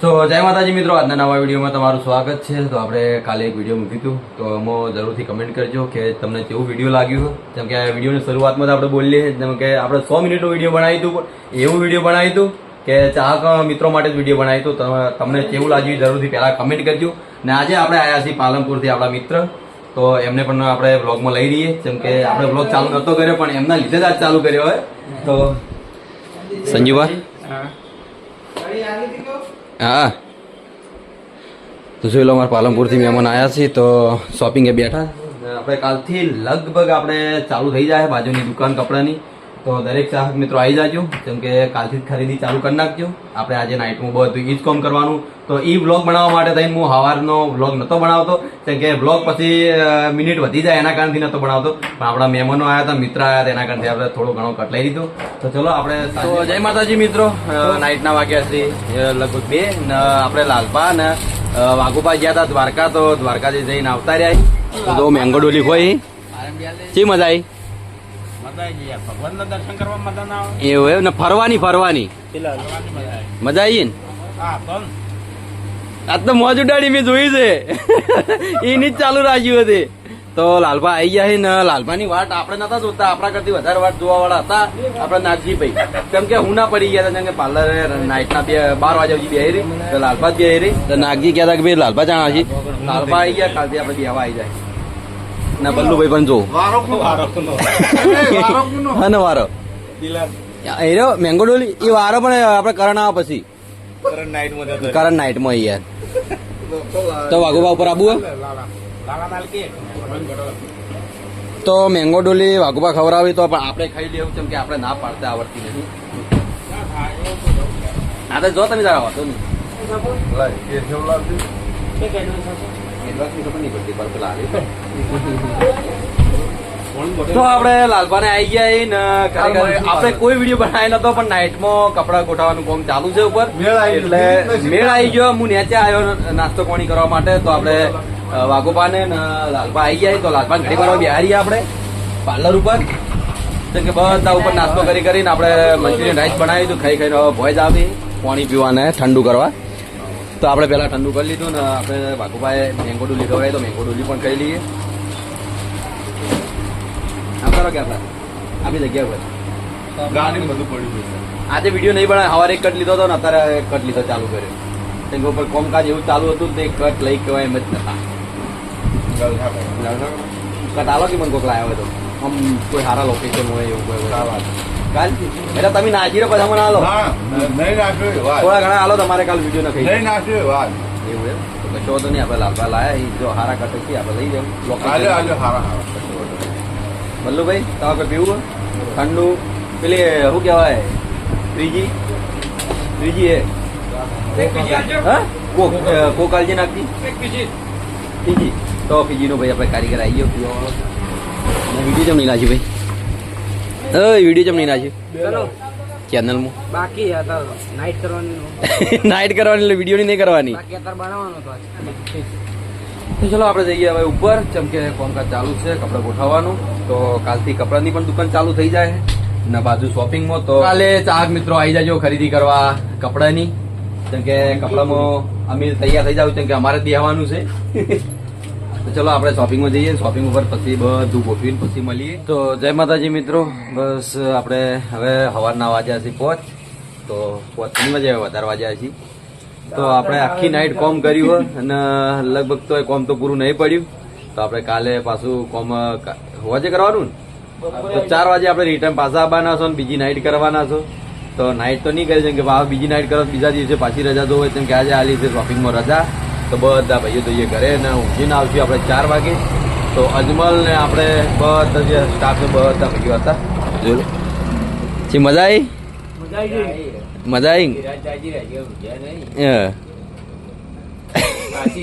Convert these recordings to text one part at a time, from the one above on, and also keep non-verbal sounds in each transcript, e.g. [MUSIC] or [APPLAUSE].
તો જય માતાજી મિત્રો, આજના નવા વિડીયોમાં તમારું સ્વાગત છે. તો આપણે કાલે એક વીડિયો મૂક્યું હતું. તો એમાં જરૂરથી કમેન્ટ કરજો કે તમને કેવું વીડિયો લાગ્યું જેમ કે વિડીયોની શરૂઆતમાં જ આપણે બોલીએ, જેમ કે આપણે સો મિનિટનો વીડિયો બનાવ્યું હતું એવું વીડિયો બનાવી હતું કે ચાહક મિત્રો માટે જ વીડિયો બનાવી હતું. તમને કેવું લાગ્યું જરૂરથી પહેલાં કમેન્ટ કરજો. ને આજે આપણે આવ્યા છીએ પાલનપુરથી આપણા મિત્ર. તો એમને પણ આપણે વ્લોગમાં લઈ રહીએ. જેમ કે આપણે વ્લોગ ચાલુ નહોતો કર્યો, પણ એમના લીધે જ આજ ચાલુ કર્યો હોય. તો સંજીવા હા. તો જોઈ લો, અમારા પાલનપુરથી મહેમાન આવ્યા છીએ, તો શોપિંગે બેઠા. આપણે કાલથી લગભગ આપણે ચાલુ થઈ જાય બાજુની દુકાન કપડાની. તો દરેક ચાહક મિત્રો આવી જાજો જેમ કે કાલથી જ ખરીદી ચાલુ કરી નાખજો. આપણે આજે નાઇટમાં બધું ઈ જ કામ કરવાનું. તો એ વ્લોગ બનાવવા માટે થઈને હું સવારનો વ્લોગ નહોતો બનાવતો કેમ કે વ્લોગ પછી મિનિટ વધી જાય એના કારણથી નહોતો બનાવતો. પણ આપણા મહેમાનો આવ્યા હતા મિત્ર આવ્યા હતા એના કારણથી આપણે થોડો ઘણો કટ લઈ લીધો. તો ચલો આપણે તો જય માતાજી મિત્રો. નાઇટના વાગ્યા છે લગભગ બે. ને આપણે લાલપા ને અ, વાઘુપા ગયા હતા દ્વારકા તો દ્વારકાથી જઈને આવતા રહ્યા તો મેંગોડોલી મેંગો ડોલી હોય શી મજા આવી ભગવાનના દર્શન કરવા મજા ના આવે એવું એવું ને ફરવાની ફરવાની. મજા આવી ને? આ તો મોજ ઉડાડી મેં જોઈ છે. [LAUGHS] એની જ ચાલુ રાખ્યું હતી. તો લાલભા આવી ગયા છે ને લાલપાની વાટ આપણે નતા જોતા. આપણા કરતી વધારે વાટ જોવા વાળા હતા. આપણા નાગજી ભાઈ કેમ કે હું ના પડી ગયા હતા કેમ કે પાર્લર નાઇટના બે બાર વાગ્યા સુધી બેહી રહી. તો લાલપા જ બેહી રહી. તો નાગજી કહેતા કે ભાઈ લાલભા જાણા છે. લાલભા આવી ગયા કાલથી આપણે બેવા આવી જાય. ના બલ્લુભાઈ પણ જો. વારો. કોનો વારો એ રહ્યો મેંગો ડોલી એ વારો પણ આપણે કરણ આવે પછી. કરણ નાઇટમાં યાર તો વાઘોબા ઉપર આબુ તો મેંગો ડોલી વાઘુબા ખવડાવી તો પણ આપણે ખાઈ લેવું કેમ કે આપણે ના પાડતા આવડતી નથી. હા તો જો તમે જરા વાતો નહીં. એટલાથી ખબર નહીં પડતી પર પેલા આવે. તો આપણે લાલભાને આવી ગયા ને આપણે કોઈ વીડિયો બનાવી નતો પણ નાઇટમાં કપડા ગોઠવવાનું કામ ચાલુ છે ઉપર. એટલે મેળ આવી ગયો. હું નેચે આવ્યો નાસ્તો પાણી કરવા માટે. તો આપણે અ, ને લાલભા આવી ગયા તો લાલભા ઘડી વાર બિહારી આપણે. પાર્લર ઉપર. કે બધા ઉપર નાસ્તો કરી કરીને આપણે મંચુરિયન રાઈસ બનાવી હતું ખાઈ ખાઈને ભોજ આવી. પાણી પીવાને ઠંડુ કરવા. તો આપણે પહેલાં ઠંડુ કરી લીધું ને આપણે વાઘુભાઈ મેંગો ડુલી ખવડાવી તો મેંગો ડુલી પણ કરી લઈએ. આમ કરો કે આપણે? આપણી જગ્યા ઉપર. ગાડી બધું પડ્યું આજે વીડિયો નહીં પણ સવારે એક કટ લીધો હતો ને અત્યારે કટ લીધો ચાલુ કર્યો. તેની ઉપર કોમકાજ એવું ચાલુ હતું તે કટ લઈ કહેવાય એમ જ નતા કટ આલો કે મને કોક લાવ્યો હતો તો? આમ કોઈ સારા લોકેશન હોય એવું કોઈ. કાલ. એટલે તમે નાખી રહ્યો પછી મને આલો હા નહીં નાખ્યો થોડા ઘણા આલો તમારે કાલ વીડિયો નહીં નાખ્યો એ વાત. એવું એમ? તો કશો તો નહીં આપણે લાલબા લાયા જો હારા કટકી છે આપણે લઈ જાઉં આજે આજે હારા હારા. મલ્લુભાઈ તમારે કોઈ પીવું હોય? ઠંડુ. પેલી શું કહેવાય? ત્રીજી? ત્રીજી એ? હા? કોક અ, કોક નાખતી ત્રીજી તો પીજી. નો ભાઈ આપણે કારીગર આવી ગયો. પીવા વાળો અને વીડિયો જમ નહીં ભાઈ? અ વીડિયો ચમ નહીં નાખ્યું. ચેનલમાં બાકી નાઇટ કરવાની નાઈટ [LAUGHS] કરવાની વીડિયો નહીં કરવાની. બાકી અત્યારે બનાવવાનું તો ચલો આપણે જઈએ હવે ઉપર. જેમ કે કામકાજ ચાલુ છે કપડાં ગોઠવવાનું. તો કાલથી કપડાની પણ દુકાન ચાલુ થઈ જાય. ને બાજુ શોપિંગમાં તો કાલે ચાર મિત્રો આવી જાજો ખરીદી કરવા કપડાની. જેમ કે કપડામાં અમે તૈયાર થઈ જાવ જેમ કે અમારે દેવાનું છે. [LAUGHS] તો ચલો આપણે શોપિંગમાં જઈએ. શોપિંગ ઉપર પછી બધું ગોઠવીને પછી મળીએ. તો જય માતાજી મિત્રો. બસ આપણે હવે સવારના વાગ્યા છે પોચ. તો પોચની વાગ્યા વધારે વાગ્યા છીએ તો આપણે આખી નાઇટ કોમ કર્યું અને લગભગ તો એ કોમ તો પૂરું નહીં પડ્યું. તો આપણે કાલે પાછું કોમ હોજે કરવાનું? તો ચાર વાગે આપણે રિટર્ન પાછા આવવાના છો ને બીજી નાઇટ કરવાના છો. તો નાઈટ તો નહીં કરી શકે કે બીજી નાઈટ કરો બીજા દિવસે પાછી રજા જો હોય તેમ કે આજે આલી છે શોપિંગમાં રજા. તો બધા ભાઈઓ જોઈએ ઘરે ને ઊંઘીને આવશું આપણે ચાર વાગે. તો અજમલ ને આપણે બધા જે સ્ટાફ ને બધા ભાઈઓ હતા જોયું જી મજા આવી મજા આવી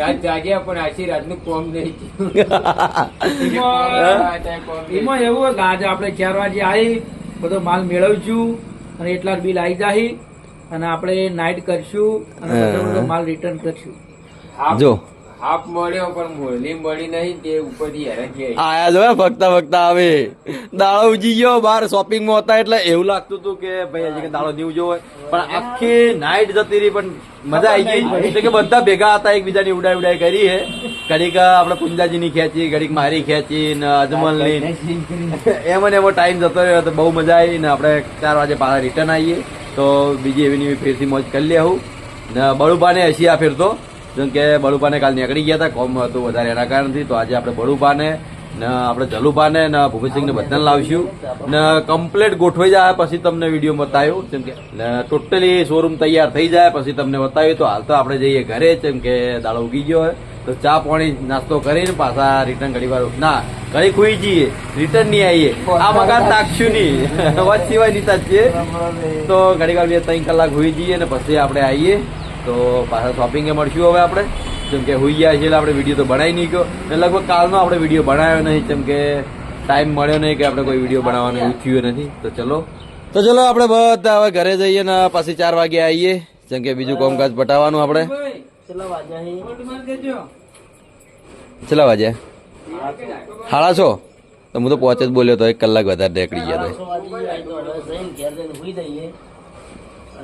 રાત જાગ્યા પણ આછી રાતનું કોમ નહીં એમાં એવું હોય કે આજે આપણે ચાર વાગે આવી બધો માલ મેળવશું અને એટલા બિલ આવી જાય અને આપણે નાઇટ કરશું અને બધો બધો માલ રિટર્ન કરશું. જો. હાફ મળ્યો પણ મોરલી મળી નહીં તે ઉપરથી હેરાન આયા જો ફગતા ફગતા આવે. દાડો ઉજી ગયો બહાર શોપિંગમાં હતા એટલે એવું લાગતું હતું કે ભાઈ હજી કે નહીં ઉજ્યો હોય. પણ આખી નાઈટ જતી રહી પણ મજા આવી ગઈ. એટલે કે બધા ભેગા હતા એકબીજાની ઉડાઈ ઉડાઈ કરી છે ઘડીક આપણે પુંજાજીની ખેંચી ઘડીક મારી ખેંચી ને અજમલની. એમ ને એમાં ટાઈમ જતો રહ્યો તો બહુ મજા આવી ને આપણે ચાર વાગે પાછા રિટર્ન આવીએ. તો બીજી એવી ફેરથી મોજ કરી લે આવું ને બળુપાને હસી ફેરતો. જેમ કે બળુપાને કાલ નીકળી ગયા હતા, કોમ હતું વધારે એના કારણથી, તો આજે આપણે બળુપાને ને આપણે જલુપાને ને ભૂપતસિંહને બધાને લાવશું. ને કમ્પ્લીટ ગોઠવાઈ જાય પછી તમને વીડિયો બતાવ્યો, જેમ કે ટોટલી શોરૂમ તૈયાર થઈ જાય પછી તમને બતાવ્યું. તો હાલ તો આપણે જઈએ ઘરે, જેમ કે દાડો ઉગી ગયો હોય, તો ચા પાણી નાસ્તો કરીને પાછા રિટર્ન ઘડી વાર ના, ઘડી ખુઈ જઈએ રિટર્ન નહીં આવીએ. આ મકાન તાકશું નહીં વાત સિવાય જ છીએ તો ઘડી વાર બે ત્રણ કલાક હોઈ જઈએ ને પછી આપણે આવીએ. તો પાછા શોપિંગે મળશું હવે આપણે. જેમ કે હોઈ ગયા છે એટલે આપણે વીડિયો તો બનાવી નહીં ગયો. અને લગભગ કાલનો આપણે વીડિયો બનાવ્યો નહીં જેમ કે ટાઈમ મળ્યો નહીં કે આપણે કોઈ વીડિયો બનાવવાનું એવું થયું નથી. તો ચલો. તો ચલો આપણે બધા હવે ઘરે જઈએ ને પાછી ચાર વાગે આવીએ. જેમ કે બીજું કામકાજ પટાવવાનું આપણે. કેટલા વાગ્યા હાડા છો? તો હું તો પહોંચે જ બોલ્યો તો એક કલાક વધારે નીકળી ગયા તો.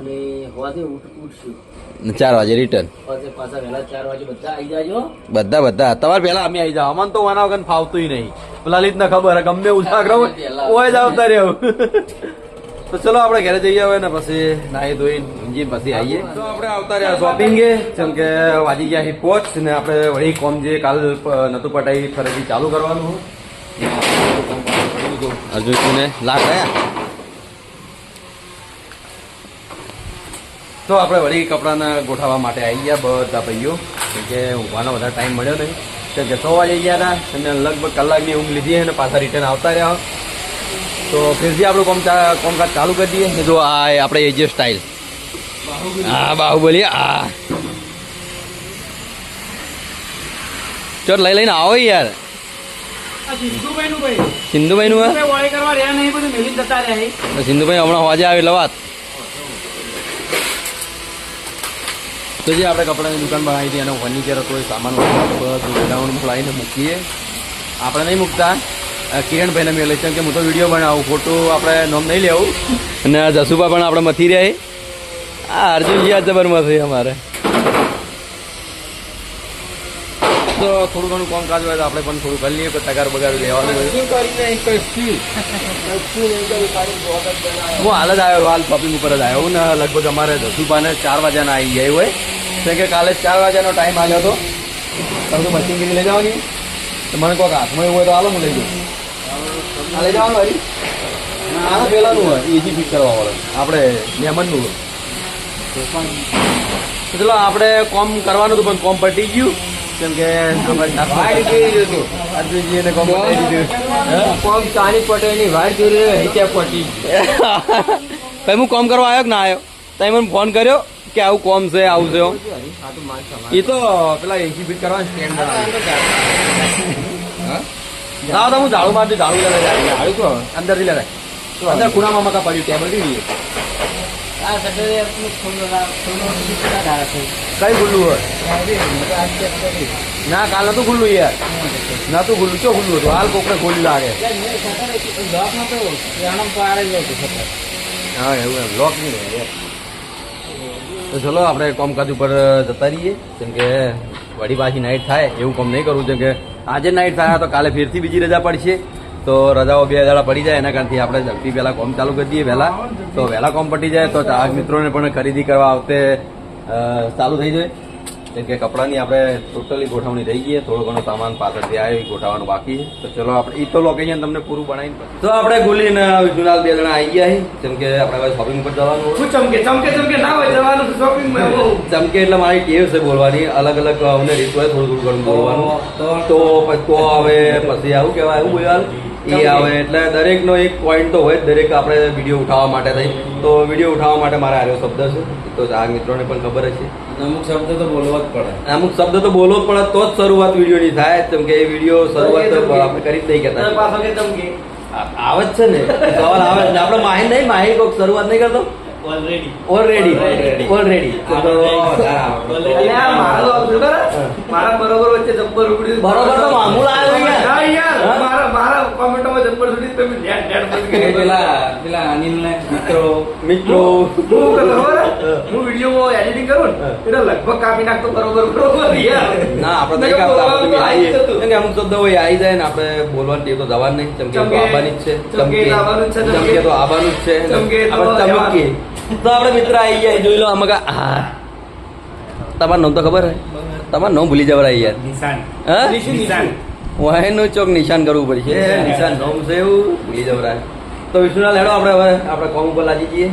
અને હોવાથી ઉઠશું. ચાર વાગે રિટર્ન પાછા વહેલા ચાર વાગે બધા આવી જાજો. બધા બધા. તમારે પહેલા અમે આવી જાવ અમને તો વાના વગર ફાવતું નહીં. લલિત ને ખબર ગમે ઉજાગર હોય જ આવતા રહેવું તો ચલો આપણે ઘરે જઈએ હવે ને પછી નાહી ધોઈ ઊંઘી પછી આવીએ. તો આપણે આવતા રહ્યા શોપિંગે જેમ કે વાજી ગયા અહીં પહોંચ ને આપણે વળી કોમ જે કાલ નતું પટાઈ ફરીથી ચાલુ કરવાનું અર્જુનને લાખ ગયા તો આપણે વળી કપડાના ગોઠવવા માટે આવી ગયા બધા ભાઈઓ. કે ઊભાનો વધારે ટાઈમ મળ્યો નહીં. કેમ કે સો વાગે ગયા હતા અને લગભગ કલાકની ઊંઘ લીધી અને પાછા રિટર્ન આવતા રહ્યા. તો ફેરથી આપણું કોમ કોમકાજ ચાલુ કરી દઈએ. જો આ આપણે એજે સ્ટાઇલ હા બાહુબલી આ ચલ લઈ લઈને આવો યાર. સિંધુભાઈ નું. સિંધુભાઈ હમણાં હોજે આવે એટલે વાત. તો જે આપણે કપડાની દુકાન બનાવી હતી એનો ફર્નિચર કોઈ સામાન બધું ગોડાઉન લાવીને મૂકીએ. આપણે નહીં મૂકતા. કિરણભાઈને મેં લઈશ કે હું તો વીડિયો બનાવું ફોટો આપણે નોમ નહીં લેવું. અને આ જસુભા પણ આપણે મથી રહે આ અર્જુનજી આ થઈ અમારે. તો થોડું ઘણું કામકાજ હોય તો આપણે પણ થોડું કરી લઈએ તગાર બગાર લેવાનું હું હાલ જ આવ્યો હાલ પપ્પી ઉપર જ આવ્યો. ને લગભગ અમારે જસુભાને ચાર વાગ્યાના આવી જાય હોય. કેમ કે કાલે ચાર વાગ્યાનો ટાઈમ આવ્યો હતો. તમે તો મશીન કરી લઈ જવાની તો મને કોઈક હાથમાં એવું હોય તો હાલો હું લઈ જઉં. આ લઈ જવાનું હરી આના પહેલાંનું હોય એજી ફિટ કરવા વાળું. આપણે લેમનનું હોય. ચલો આપણે કોમ કરવાનું હતું પણ કોમ પટી ગયું. કેમ કે અર્જુનજીને કોમ પતાવી દીધું. કોમ ચાની પટેલની વાત જોઈ રહી ત્યાં પટી કઈ [LAUGHS] હું કોમ કરવા આવ્યો કે ના આવ્યો? તમે મને ફોન કર્યો. કે આવું કોમ છે આવું છે એ તો પેલા એક્ઝિબિટ કરવા સ્ટેન્ડ ના તો હું ઝાડુ મારતી ઝાડુ લેવા ઝાડુ તો અંદરથી તો અંદર ખૂણામાં મકા પડ્યું ટેબલ બી? કઈ ખુલ્લું હોય. ના કાલ નતું ખુલ્લું યાર. નતું ખુલ્લું. ચો ખુલ્લું હતું? હાલ કોકને ખોલી લાગે. હા એવું લોક નહીં યાર. તો ચલો આપણે કોમકાજ ઉપર જતા રહીએ. જેમ કે વળી પાછી નાઇટ થાય, એવું કામ નહીં કરવું જેમ કે આજે નાઇટ થાય, તો કાલે ફેરથી બીજી રજા પડશે. તો રજાઓ બે દાડા પડી જાય, એના કારણથી આપણે ઝડપી પહેલાં કોમ ચાલુ કરી દઈએ વહેલા. તો વહેલા કોમ પટી જાય, તો ચાહક મિત્રોને પણ ખરીદી કરવા આવતે ચાલુ થઈ જાય. જેમ કે કપડાની આપણે ટોટલી ગોઠવણી થઈ ગઈ. થોડો ઘણો સામાન પાછળથી આવ્યો ગોઠવવાનું બાકી છે. તો ચલો આપણે એ તો લોકેશન તમને પૂરું બનાવીને તો આપણે ગુલીને જુનાલ બે જણા આવી ગયા જેમ કે આપણે હવે શોપિંગ પર જવાનું શું ચમકે? ચમકે ચમકે ના હોય જવાનું શોપિંગમાં ચમકે એટલે મારી ટેવ છે બોલવાની. અલગ અલગ અમને રીત હોય થોડું થોડું ઘણું બોલવાનું. તો પછી તો હવે પછી આવું કહેવાય એવું બોલવાનું. એ આવે એટલે દરેકનો એક પોઈન્ટ તો હોય દરેક આપણે વીડિયો ઉઠાવવા માટે થઈ. તો વીડિયો ઉઠાવવા માટે મારા આર્યો શબ્દ છે. તો આ મિત્રોને પણ ખબર હશે છે. અમુક શબ્દ તો બોલવો જ પડે. અમુક શબ્દ તો બોલવો જ પડે તો જ શરૂઆત વિડીયોની થાય. કેમ કે એ વીડિયો શરૂઆત આપણે કરી જ નહીં કહેતા. આવે જ છે ને. સવાલ આવે છે. આપણે માહિર નહીં માહિર કોઈક શરૂઆત નહીં કરતો? ઓલરેડી ઓલરેડી ઓલરેડી મારો બરોબર વચ્ચે જબ્બર બરોબર તો મામૂલ આવ્યો યાર. હા યાર મારા મારા કોમેન્ટોમાં જબ્બર સુડી તમે બંધ પેલા પેલા અનિલ ને મિત્રો. મિત્રો. હું ખબર [LAUGHS] હું વીડિયો એડિટિંગ કરું ને એટલે લગભગ કાપી નાખતો બરોબર બરોબર ના આપણે નહીં કાપતા આવીએ. અમુક શબ્દ હોય આવી જાય ને આપણે બોલવાનું તો જવાનું નહીં. ચમકે તો આવવાની જ છે. ચમકે તો આવવાનું જ છે, ચમકે- ચમકે તો આવવાનું જ છે. આપણે ચમકીએ. તો આપણે મિત્ર આવી ગયા જોઈ લો આમાં કા હા તમારું નામ તો ખબર હે? તમારું નામ ભૂલી જવાય યાર. નિશાન. હા? નિશાન. વાહેનું ચોક નિશાન કરવું પડશે. નિશાન. નામ છે એવું. ભૂલી જવરાય તો વિષ્ણુલાલ હેડો આપણે હવે આપણે કોમ ઉપર લાગી જઈએ.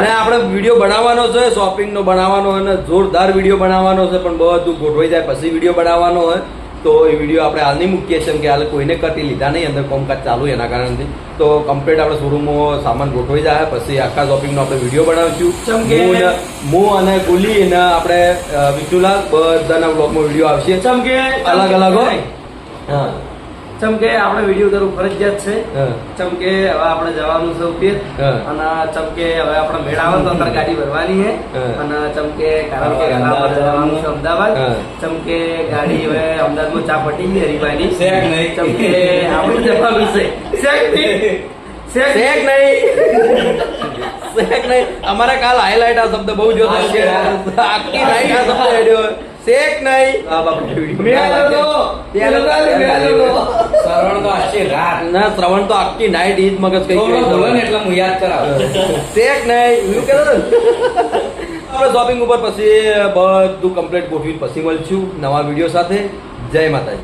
અને આપણે વીડિયો બનાવવાનો છે શોપિંગનો બનાવવાનો અને જોરદાર વીડિયો બનાવવાનો છે પણ બધું ગોઠવાઈ જાય પછી વીડિયો બનાવવાનો હોય તો એ વીડિયો આપણે હાલ નહીં મૂકીએ છીએ કે હાલ કોઈને કટી લીધા નહીં અંદર કોમકાજ ચાલુ એના કારણથી. તો કમ્પ્લીટ આપણે શોરૂમમાં સામાન ગોઠવાઈ જાય પછી આખા શોપિંગનો આપણે વીડિયો બનાવીશું. હું અને ગુલી અને આપણે વિષ્ણુલાલ બધાના બ્લોગમાં વીડિયો આવશે. અલગ અલગ હોય હા. ચમકે આપણે વીડિયો કરવું ફરજિયાત છે. ચમકે હવે આપણે જવાનું છે ઉપેર અને ચમકે હવે આપણે મેળા તો અંદર ગાડી ભરવાની છે. અને ચમકે કારણ કે જવાનું છે અમદાવાદ. ચમકે ગાડી હવે અમદાવાદમાં ચા પટી ગઈ હરીફાઈની ચમકે આપણે જવાનું છે શેક નહીં. અમારે કાલ હાઈલાઇટ આ શબ્દ બહુ જોતો છે. આખી નાઈટ આ શબ્દ શેક નહીં. ના શ્રવણ તો આખી નાઈટ ઈજ મગજ કઈ બોલો ને એટલે હું યાદ કરાવ. શેક નહીં. એવું કહેતો. આપણે શોપિંગ ઉપર પછી બધું કમ્પ્લીટ ગોઠવી પછી મળશું નવા વીડિયો સાથે. જય માતાજી.